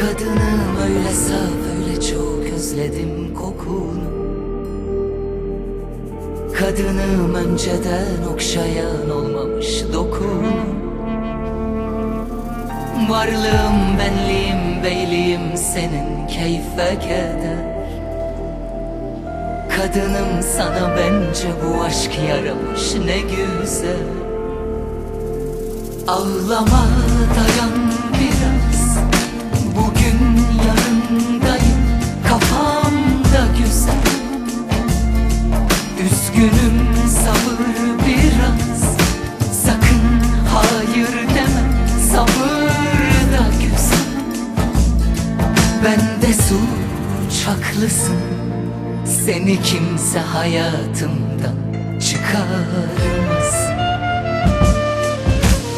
Kadınım öyle saf öyle çok özledim kokunu. Kadınım önceden okşayan olmamış dokunu. Varlığım benliğim beyliğim senin keyfe keder Kadınım sana bence bu aşk yaramış ne güzel. Ağlama dayan biraz. Bugün yanındayım Kafamda güzel. Üzgünüm sabır biraz. Sakın hayır deme Sabır da güzel. Ben de suç haklısın Seni kimse hayatımdan çıkarmaz.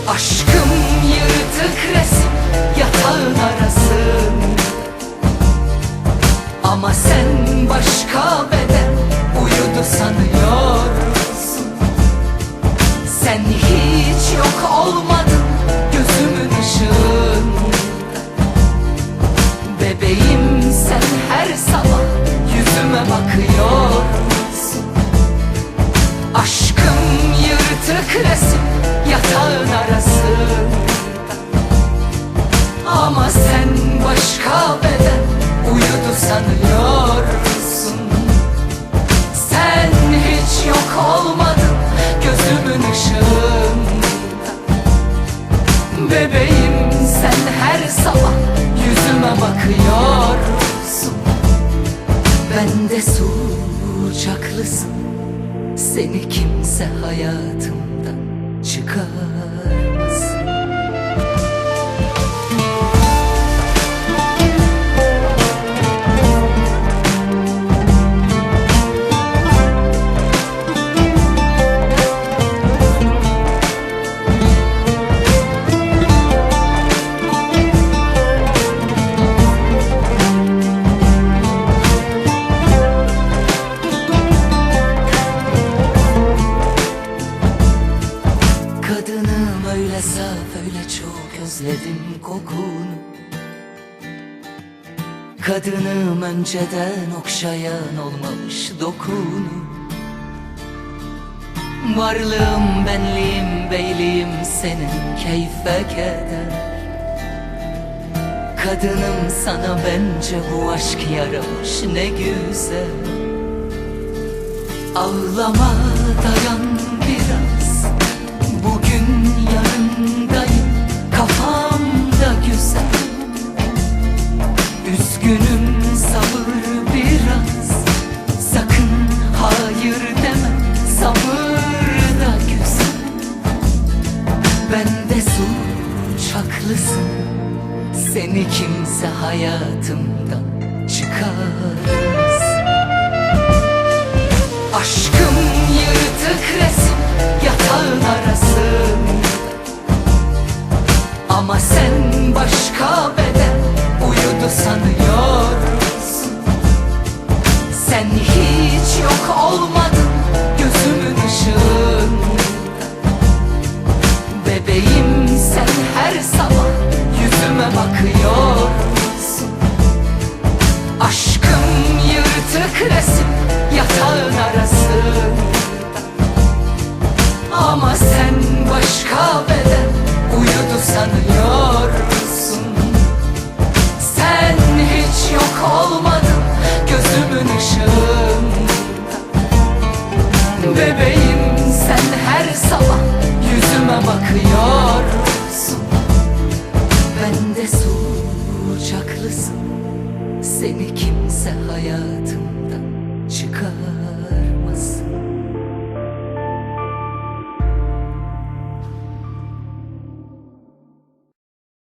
Aşkım yırtık resim yatağın arasında. Ama sen başka beden uyudu sanıyorsun. Sen hiç yok olmadın yüzüme bakıyorsun. Aşkım yırtık resim yatağın arasında Ama sen başka beden uyudu sanıyorsun. Sen hiç yok olmadın gözümün ışığında. Bebeğim sen her sabah yüzüme bakıyorsun suç haklısın seni kimse hayatımdan çıkarmaz özledim kokunu. Kadınım önceden okşayan olmamış dokunu. Varlığım benliğim beyliğim senin keyfe keder. Kadınım sana bence bu aşk yaramış ne güzel. Ağlama dayan biraz haklısın. Seni kimse hayatımdan çıkarmaz Aşkım yırtık resim yatağın arasında Ama sen başka beden uyudu sanıyorsun. Sen hiç yok olmadın başka beden uyudu sanıyorsun. Sen hiç yok olmadın